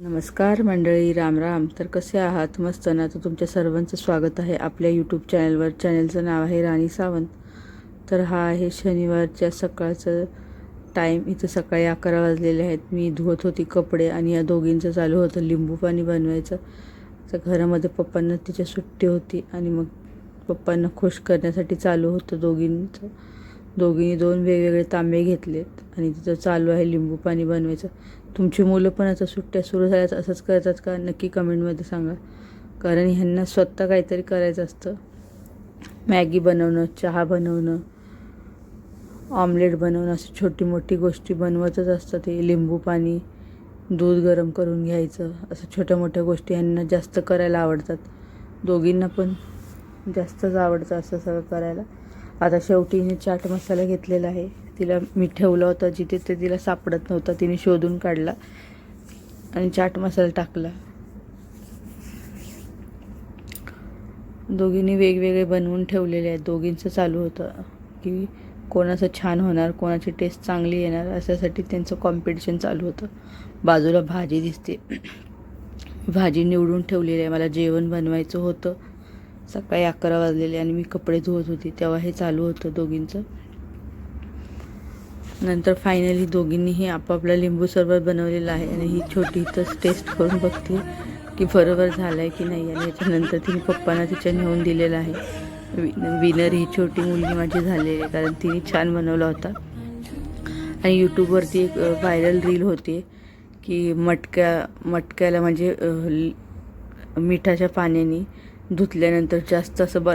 नमस्कार मंडळी राम राम तर कसे आहात? मस्त ना? तर तुमच्या सर्वांचं स्वागत आहे आपल्या यूट्यूब चॅनलवर चॅनलचं नाव आहे राणी सावंत. तर हा आहे शनिवारच्या सकाळचं टाईम इथं सकाळी अकरा वाजलेले आहेत. मी धुवत होती कपडे आणि या दोघींचं चालू होतं लिंबू पाणी बनवायचं. तर घरामध्ये पप्पांना तिच्या सुट्टी होती आणि मग पप्पांना खुश करण्यासाठी चालू होतं दोघींचं. दोघींनी दोन वेगवेगळे तांबे घेतलेत आणि तिथं चालू आहे लिंबू पाणी बनवायचं. तुमची मुलं पण आता सुट्ट्या सुरू झाल्यात असंच करतात का? नक्की कमेंटमध्ये सांगा. कारण ह्यांना स्वतः काहीतरी करायचं असतं. मॅगी बनवणं चहा बनवणं ऑमलेट बनवणं अशी छोटी मोठी गोष्टी बनवतच असतात ते. लिंबू पाणी दूध गरम करून घ्यायचं असं छोट्या मोठ्या गोष्टी ह्यांना जास्त करायला आवडतात. दोघींना पण जास्तच आवडतं असं सगळं करायला. आता शेवटी हिने चाट मसाला घेतलेला आहे. तिला मी ठेवलं होतं जिथे ते तिला सापडत नव्हतं तिने शोधून काढला आणि चाट मसाला टाकला. दोघींनी वेगवेगळे बनवून ठेवलेले आहेत. दोघींचं चालू होतं की कोणाचं छान होणार कोणाची टेस्ट चांगली येणार अशासाठी त्यांचं कॉम्पिटिशन चालू होतं. बाजूला भाजी दिसते. भाजी निवडून ठेवलेली आहे. मला जेवण बनवायचं होतं. सकाळी अकरा वाजलेले आणि मी कपडे धुवत होती. तेव्हा हे चालू होतं दोघींचं. नंतर फायनली दोघींनीही आपापला लिंबू सरबत बनवलेला आहे आणि ही छोटी इथंच टेस्ट करून बघते की बरोबर झालं आहे की नाही आणि याच्यानंतर तिने पप्पांना तिच्या नेऊन दिलेलं आहे. वि विनर ही छोटी मुलगी माझी झालेली आहे कारण तिने छान बनवला होता. आणि यूट्यूबवरती एक व्हायरल रील होती की मटक्या मटक्याला म्हणजे मिठाच्या पाण्याने धुतल्यानंतर जास्त असं बर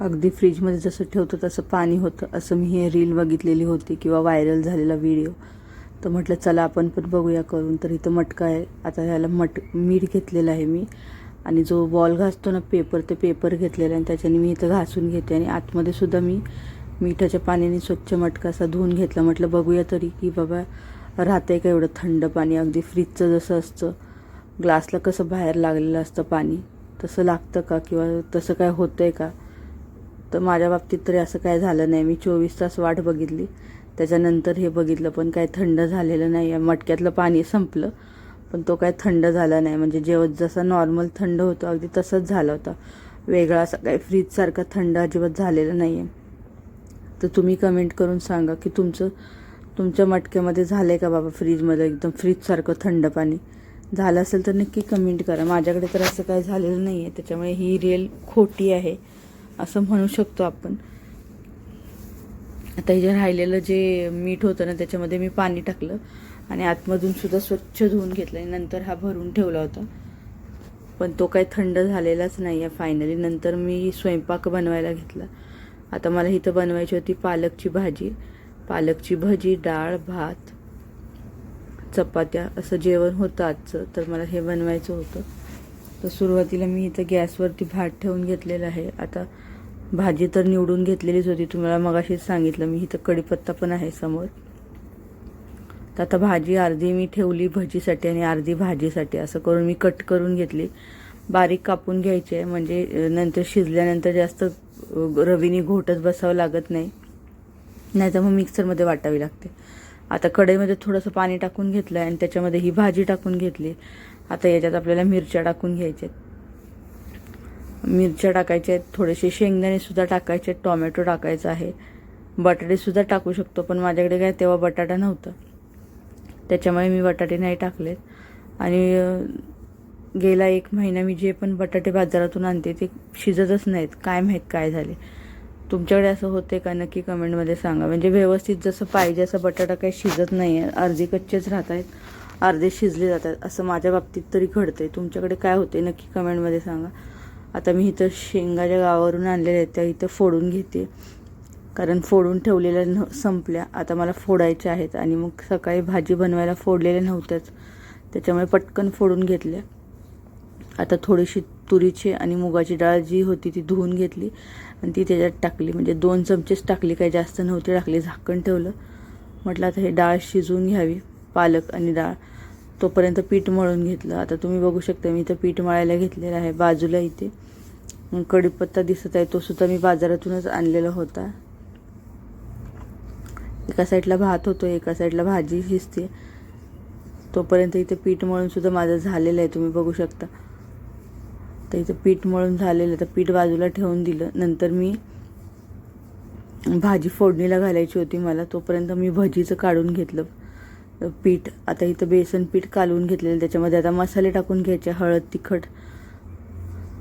अगदी फ्रीजमध्ये जसं ठेवतो तसं पाणी होतं. असं मी हे रील बघितलेली होती किंवा व्हायरल झालेला व्हिडिओ तर म्हटलं चला आपण पण बघूया करून. तर इथं मटका आहे. आता ह्याला मट मीठ घेतलेलं आहे मी. आणि जो बॉल घासतो ना पेपर ते पेपर घेतलेला आहे आणि त्याच्याने मी इथं घासून घेते. आणि आतमध्ये सुद्धा मी मिठाच्या पाण्याने स्वच्छ मटका असा धुवून घेतला. म्हटलं बघूया तरी की बाबा राहते का एवढं थंड पाणी? अगदी फ्रीजचं जसं असतं ग्लासला कसं बाहेर लागलेलं असतं पाणी तसं लागतं का? किंवा तसं काय होतं आहे का? तर माझ्या बाबतीत तरी असं काय झालं नाही. मी चोवीस तास वाट बघितली. त्याच्यानंतर हे बघितलं पण काय थंड झालेलं नाही. आहे मटक्यातलं पाणी संपलं पण तो काय थंड झाला नाही. म्हणजे जेव्हा जसं नॉर्मल थंड होतं अगदी तसंच झाला होता. वेगळा असा काही फ्रीजसारखा थंड अजिबात झालेलं नाही आहे तर तुम्ही कमेंट करून सांगा की तुमचं तुमच्या मटक्यामध्ये झालं आहे का बाबा फ्रीजमध्ये एकदम फ्रीजसारखं थंड पाणी? झालं असेल तर नक्की कमेंट करा. माझ्याकडे तर असं काय झालेलं नाही आहे त्याच्यामुळे ही रिअल खोटी आहे. असं म्हणू शकतो आपण. आता हे जे राहिलेलं जे मीठ होतं ना त्याच्यामध्ये मी पाणी टाकलं आणि आतमधून सुद्धा स्वच्छ धुवून घेतलं आणि नंतर हा भरून ठेवला होता. पण तो काही थंड झालेलाच नाही आहे फायनली नंतर मी स्वयंपाक बनवायला घेतला. आता मला इथं बनवायची होती पालकची भाजी. पालकची भजी डाळ भात चपात्या असं जेवण होतं आजचं. तर मला हे बनवायचं होतं. तर सुरुवातीला मी इथं गॅसवरती भात ठेवून घेतलेला आहे. आता भाजी तर निवडून घेतलेलीच होती. तुम्हाला मगाशीच सांगितलं मी इथं कढीपत्ता पण आहे समोर. तर आता भाजी अर्धी मी ठेवली भजीसाठी आणि अर्धी भाजीसाठी. असं करून मी कट करून घेतली. बारीक कापून घ्यायची आहे म्हणजे नंतर शिजल्यानंतर जास्त रवीनी रवीने घोटत बसावं लागत नाही. नाहीतर मग मिक्सरमध्ये वाटावी लागते. आता कढईमध्ये थोडंसं पाणी टाकून घेतलं आहे आणि त्याच्यामध्ये ही भाजी टाकून घेतली. आता याच्यात आपल्याला मिरच्या टाकून घ्यायच्या आहेत मिरच्या टाकायच्या आहेत थोडेसे शेंगदाणेसुद्धा टाकायचे आहेत टॉमॅटो टाकायचा आहे. बटाटेसुद्धा टाकू शकतो पण माझ्याकडे काय तेव्हा बटाटा नव्हता. त्याच्यामुळे मी बटाटे नाही टाकलेत. आणि गेला एक महिना मी जे पण बटाटे बाजारातून आणते ते शिजतच नाहीत. काय माहीत काय झाले. तुमच्याकडे असं होते का? नक्की कमेंटमध्ये सांगा. म्हणजे व्यवस्थित जसं पाहिजे असं बटाटा काही शिजत नाही आहे अर्धी कच्चेच राहत आहेत अर्धे शिजले जातात. असं माझ्या बाबतीत तरी घडतंय. तुमच्याकडे काय होते नक्की कमेंटमध्ये सांगा. आता मी इथं शेंगाच्या गावावरून आणलेल्या आहेत त्या इथं फोडून घेते. कारण फोडून ठेवलेल्या न संपल्या. आता मला फोडायच्या आहेत आणि मग सकाळी भाजी बनवायला फोडलेल्या नव्हत्याच. त्याच्यामुळे पटकन फोडून घेतल्या. आता थोडीशी तुरीची आणि मुगाची डाळ जी होती ती धुवून घेतली आणि ती त्याच्यात टाकली. म्हणजे दोन चमचेच टाकली. काही जास्त नव्हती टाकली. झाकण ठेवलं. म्हटलं आता हे डाळ शिजवून घ्यावी. पालक आणि डाळ. तोपर्यंत पीठ मळून घेतलं. आता तुम्ही बघू शकता मी इथं पीठ मळायला घेतलेलं आहे बाजूला इथे. कढीपत्ता दिसत आहे तो सुद्धा मी बाजारातूनच आणलेला होता. एका साईडला भात होतो एका साईडला भाजी शिजते. तोपर्यंत इथे पीठ मळून सुद्धा माझं झालेलं आहे तुम्ही बघू शकता. तर इथं पीठ मळून झालेलं आहे तर पीठ बाजूला ठेवून दिलं. नंतर मी भाजी फोडणीला घालायची होती मला. तोपर्यंत मी भजीचं काढून घेतलं. पीठ आता इथं बेसन पीठ कालवून घेतलेलं त्याच्यामध्ये. आता मसाले टाकून घ्यायचे हळद तिखट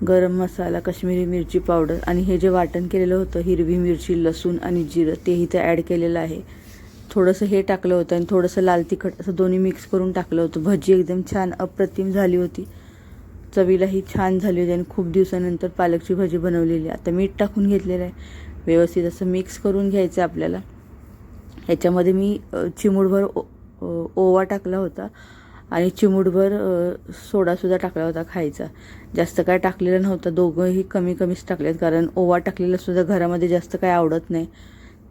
गरम मसाला काश्मीरी मिरची पावडर आणि हे जे वाटण केलेलं होतं हिरवी मिरची लसूण आणि जिरं ते इथं ॲड केलेलं आहे. थोडंसं हे टाकलं होतं आणि थोडंसं लाल तिखट असं दोन्ही मिक्स करून टाकलं होतं. भजी एकदम छान अप्रतिम झाली होती. चवीलाही छान झाली होती आणि खूप दिवसानंतर पालकची भाजी बनवलेली. आहे आता मीठ टाकून घेतलेलं आहे. व्यवस्थित असं मिक्स करून घ्यायचं आहे आपल्याला. ह्याच्यामध्ये मी चिमूडभर चिमूटभर ओ ओवा टाकला होता आणि चिमूटभर सोडासुद्धा टाकला होता खायचा. जास्त काय टाकलेलं नव्हतं. दोघंही कमी कमीच टाकलेत. कारण ओवा टाकलेलासुद्धा घरामध्ये जास्त काय आवडत नाही.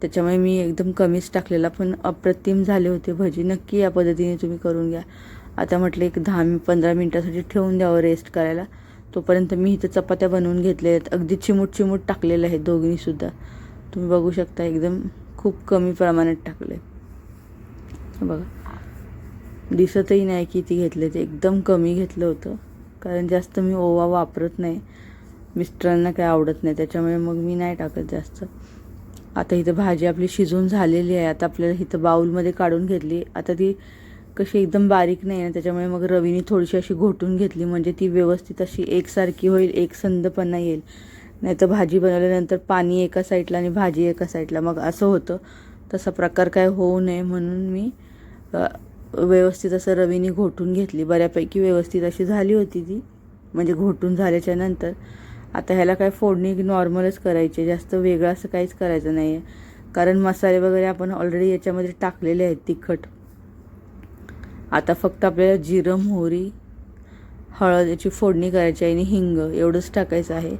त्याच्यामुळे मी एकदम कमीच टाकलेला. पण अप्रतिम झाले होते भजी. नक्की या पद्धतीने तुम्ही करून घ्या. आता म्हटलं एक दहा पंधरा मिनटासाठी ठेवून द्यावं रेस्ट करायला. तोपर्यंत मी इथं चपात्या बनवून घेतल्या आहेत. अगदी चिमूट चिमूट टाकलेलं आहे दोघींनीसुद्धा तुम्ही बघू शकता एकदम खूप कमी प्रमाणात टाकलं आहे बघा. दिसतही नाही किती घेतले. ते एकदम कमी घेतलं होतं. कारण जास्त मी ओवा वापरत नाही. मिस्टरांना काय आवडत नाही. त्याच्यामुळे मग मी नाही टाकत जास्त. आता इथं भाजी आपली शिजून झालेली आहे. आता आपल्याला इथं बाऊलमध्ये काढून घेतली. आता ती कशी एकदम बारीक नाही आहे. त्याच्यामुळे मग रवीने थोडीशी अशी घोटून घेतली. म्हणजे ती व्यवस्थित अशी एकसारखी होईल एकसंधपणा येईल. नाही तर भाजी बनवल्यानंतर पाणी एका साईडला आणि भाजी एका साईडला. मग असं होतं. तसा प्रकार काय होऊ नये म्हणून मी व्यवस्थित असं रवीने घोटून घेतली. बऱ्यापैकी व्यवस्थित अशी झाली होती ती. म्हणजे घोटून झाल्याच्यानंतर. आता ह्याला काय फोडणी नॉर्मलच करायची जास्त वेगळं असं काहीच करायचं नाही आहे कारण मसाले वगैरे आपण ऑलरेडी याच्यामध्ये टाकलेले आहेत तिखट. आता फक्त आपल्याला जिरं मोहरी हळद याची फोडणी करायची आहे आणि हिंग एवढंच टाकायचं आहे.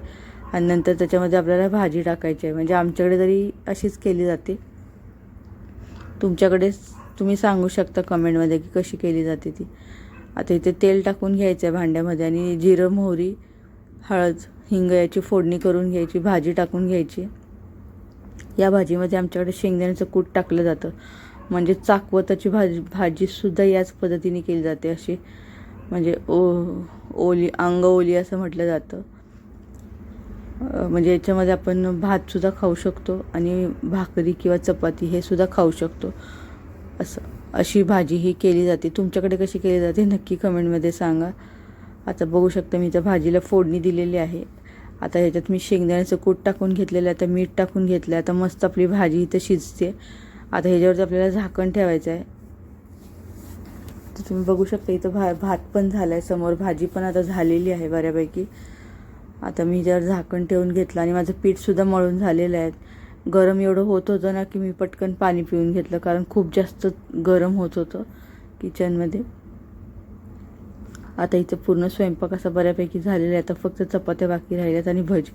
आणि नंतर त्याच्यामध्ये आपल्याला भाजी टाकायची आहे. म्हणजे आमच्याकडे तरी अशीच केली जाते. तुमच्याकडेच तुम्ही सांगू शकता कमेंटमध्ये की कशी केली जाते ती. आता इथे तेल टाकून घ्यायचं आहे भांड्यामध्ये आणि जिरं मोहरी हळद हिंग याची फोडणी करून घ्यायची भाजी टाकून घ्यायची. या भाजीमध्ये आमच्याकडे शेंगदाण्याचं कूट टाकलं जातं. म्हणजे चाकवताची भाजी भाजीसुद्धा याच पद्धतीने केली जाते अशी. म्हणजे ओ ओली अंग ओली असं म्हटलं जातं. म्हणजे याच्यामध्ये आपण भातसुद्धा खाऊ शकतो आणि भाकरी किंवा चपाती हे सुद्धा खाऊ शकतो. असं. अशी भाजी ही केली जाते. तुमच्याकडे कशी केली जाते नक्की कमेंटमध्ये सांगा. आता बघू शकता मी त्या भाजीला फोडणी दिलेली आहे. आता ह्याच्यात मी शेंगदाण्याचं कूट टाकून घेतलेलं आहे आता मीठ टाकून घेतलं आहे आता मस्त आपली भाजी इथं शिजते. आता ह्याच्यावरती आपल्याला झाकण ठेवायचं आहे. तर तुम्ही बघू शकता इथं भा भात पण झाला आहे समोर भाजी पण आता झालेली आहे बऱ्यापैकी. आता मी ज्यावर झाकण ठेवून घेतलं आणि माझं पीठसुद्धा मळून झालेलं आहे. गरम एवढं होत होतं ना की मी पटकन पाणी पिऊन घेतलं कारण खूप जास्त गरम होत होतं किचनमध्ये आता इथं पूर्ण स्वयंपाक असा बऱ्यापैकी झालेला आहे. आता फक्त चपात्या बाकी राहिल्यात आणि भजी.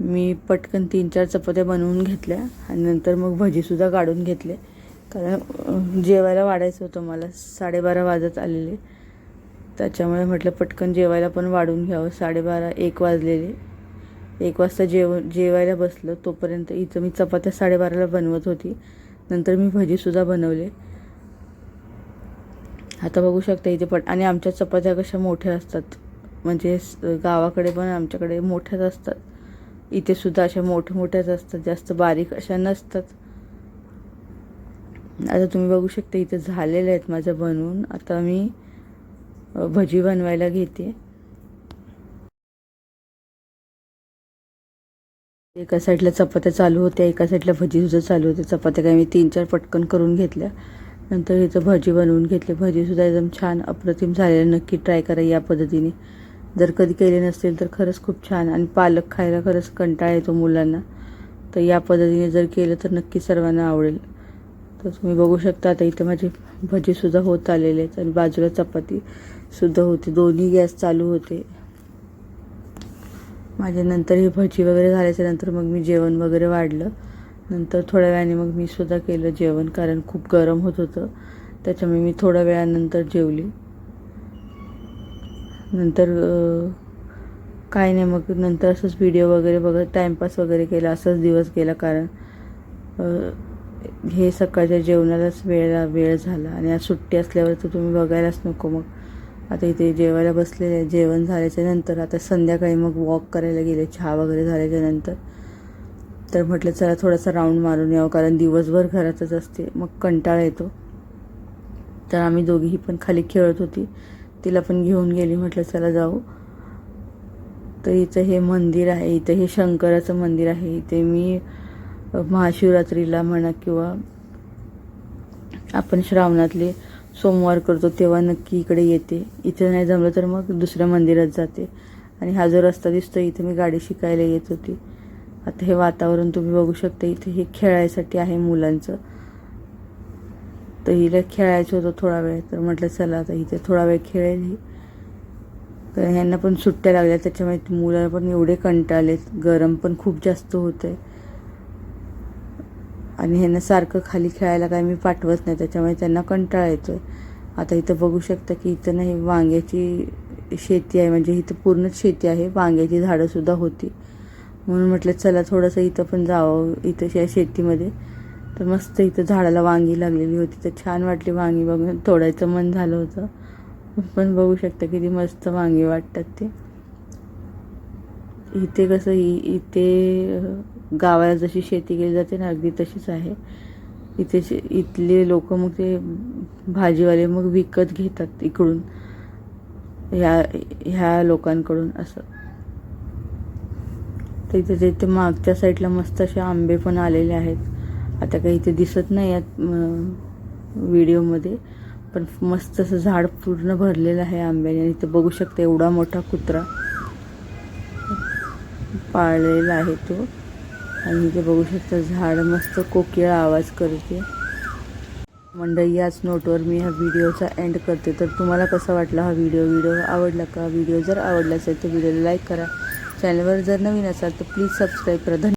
मी पटकन तीन चार चपात्या बनवून घेतल्या आणि नंतर मग भजीसुद्धा काढून घेतले. कारण जेवायला वाढायचं होतं मला. साडेबारा वाजत आलेले. त्याच्यामुळे म्हटलं पटकन जेवायला पण वाढून घ्यावं. साडेबारा एक वाजलेले. एक वाजता जेव जेवायला बसलं तोपर्यंत इथं मी चपात्या साडेबाराला बनवत होती. नंतर मी भजीसुद्धा बनवले. आता बघू शकता इथे पण आणि आमच्या चपात्या कशा मोठ्या असतात. म्हणजे गावाकडे पण आमच्याकडे मोठ्याच असतात. इथे सुद्धा अशा मोठ्या मोठ्याच असतात जास्त बारीक अशा नसतात. आता तुम्ही बघू शकता इथे झालेल्या आहेत माझ्या बनवून. आता मी भजी बनवायला घेते. एका साईडला चपात्या चालू होत्या एका साईडला भजीसुद्धा चालू होते चपात्या काय मी तीन चार पटकन करून घेतल्या. नंतर इथं भजी बनवून घेतली. भजीसुद्धा एकदम छान अप्रतिम झालेलं नक्की ट्राय करा या पद्धतीने. जर कधी केले नसतील तर खरंच खूप छान. आणि पालक खायला खरंच कंटाळा येतो मुलांना. तर या पद्धतीने जर केलं तर नक्की सर्वांना आवडेल. तर तुम्ही बघू शकता आता इथं माझी भजीसुद्धा होत आलेले आहेत. आणि बाजूला चपातीसुद्धा होती. दोन्ही गॅस चालू होते. माझ्या नंतर ही भजी वगैरे झाल्याच्यानंतर मग मी जेवण वगैरे वाढलं. नंतर थोड्या वेळाने मग मी सुद्धा केलं जेवण कारण खूप गरम होत होतं. त्याच्यामुळे मी थोड्या वेळानंतर जेवली. नंतर काय नाही मग नंतर असंच व्हिडिओ वगैरे बघत टाईमपास वगैरे केला असंच दिवस गेला कारण हे सकाळच्या जेवणालाच वेळेला वेळ झाला. आणि आज सुट्टी असल्यावर तर तुम्ही बघायलाच नको मग. आता इथे जेवायला बसलेले जेवण झाल्याच्यानंतर आता संध्याकाळी मग वॉक करायला गेले चहा वगैरे झाल्याच्यानंतर. तर म्हटलं चला थोडासा राऊंड मारून यावं कारण दिवसभर घरातच असते. मग कंटाळा येतो. तर आम्ही दोघीही पण खाली खेळत होती. तिला पण घेऊन गेली म्हटलं चला जाऊ. तर इथं हे मंदिर आहे इथं हे शंकराचं मंदिर आहे. इथे मी महाशिवरात्रीला म्हणा किंवा आपण श्रावणातले सोमवार करतो तेव्हा नक्की इकडे येते. इथं नाही जमलं तर मग दुसऱ्या मंदिरात जाते. आणि हा जो रस्ता दिसतो इथे मी गाडी शिकायला येत होती. आता हे वातावरण तुम्ही बघू शकता इथे हे खेळायसाठी आहे मुलांचं. तर हिला खेळायचं होतं थोडा वेळ तर म्हटलं चला आता इथे थोडा वेळ खेळेल ही. तर ह्यांना पण सुट्ट्या लागल्या त्याच्यामुळे मुलं पण एवढे कंटाळलेत गरम पण खूप जास्त होतं आहे आणि ह्यांना सारखं खाली खेळायला काय मी पाठवत नाही त्याच्यामुळे त्यांना कंटाळा येतो आहे आता इथं बघू शकता की इथं नाही वांग्याची शेती आहे म्हणजे इथं पूर्णच शेती आहे वांग्याची झाडंसुद्धा होती. म्हणून म्हटलं चला थोडंसं इथं पण जावं इथं या शेतीमध्ये. तर मस्त इथं झाडाला वांगी लागलेली होती तर छान वाटली वांगी बघून. तोडायचं मन झालं होतं. पण बघू शकता किती मस्त वांगी वाटतात ते. इथे कसं इ इथे गावाला जशी शेती केली जाते ना अगदी तशीच आहे. इथे शे- इथले लोक मग ते भाजीवाले मग विकत घेतात इकडून ह्या ह्या लोकांकडून असं. तर इथे ते इथे मागच्या साईडला मस्त असे आंबे पण आलेले आहेत. आता काही इथे दिसत नाही आहेत व्हिडिओमध्ये पण मस्त असं झाड पूर्ण भरलेलं आहे आंब्याने. आणि इथं बघू शकता एवढा मोठा कुत्रा पाळलेला आहे तो. आणि इथे बघू शकता झाड मस्त कोकिळा आवाज करते. मंडळी याच नोटवर मी हा व्हिडिओचा एंड करते. तर तुम्हाला कसा वाटला हा व्हिडिओ व्हिडिओ आवडला का? व्हिडिओ जर आवडला असेल तर व्हिडिओला लाईक करा. चॅनलवर जर नवीन असाल तर प्लीज सबस्क्राईब करा. धन्यवाद.